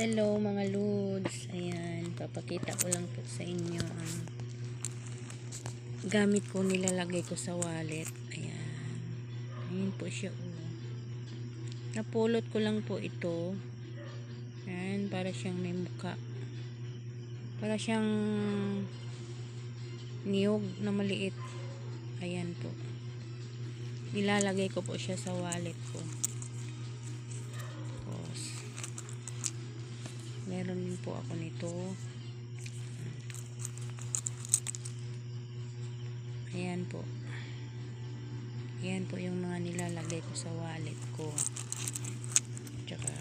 Hello mga lods. Ayan, papakita ko lang po sa inyo ang gamit ko nilalagay ko sa wallet. Ayan. Ayan po siya. Oh. Napulot ko lang po ito. Ayan, para siyang may muka. Para siyang niyog na maliit. Ayan po. Nilalagay ko po siya sa wallet ko. Meron din po ako nito. Ayan po. Ayan po yung mga nilalagay ko sa wallet ko. Tsaka,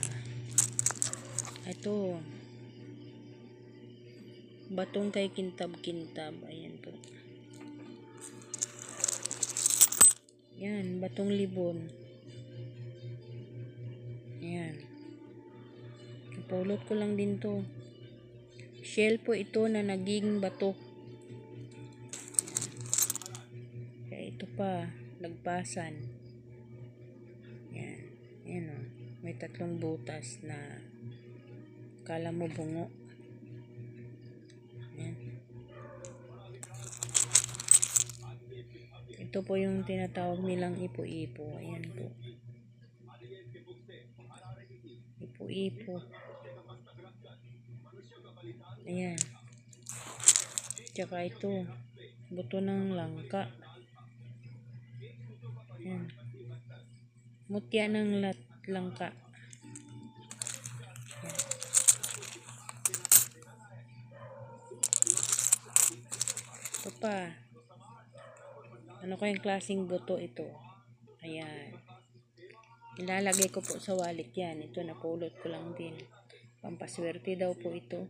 ito, batong kay kintab-kintab. Ayan po. Yan, batong libon. Napulot ko lang din to. Shell po ito na naging bato. Kaya ito pa, nagpasan. Yan. Yan o. May tatlong butas na kala mo bungo. Yan. Ito po yung tinatawag nilang ipo-ipo. Ayan po. Ipo-ipo. Ayan. Tsaka ito. Buto ng langka. Ayan. Mutya ng lat langka. Ito pa. Ano kayang klaseng buto ito? Ayan. Ilalagay ko po sa wallet yan. Ito napulot ko lang din. Pampaswerte daw po ito.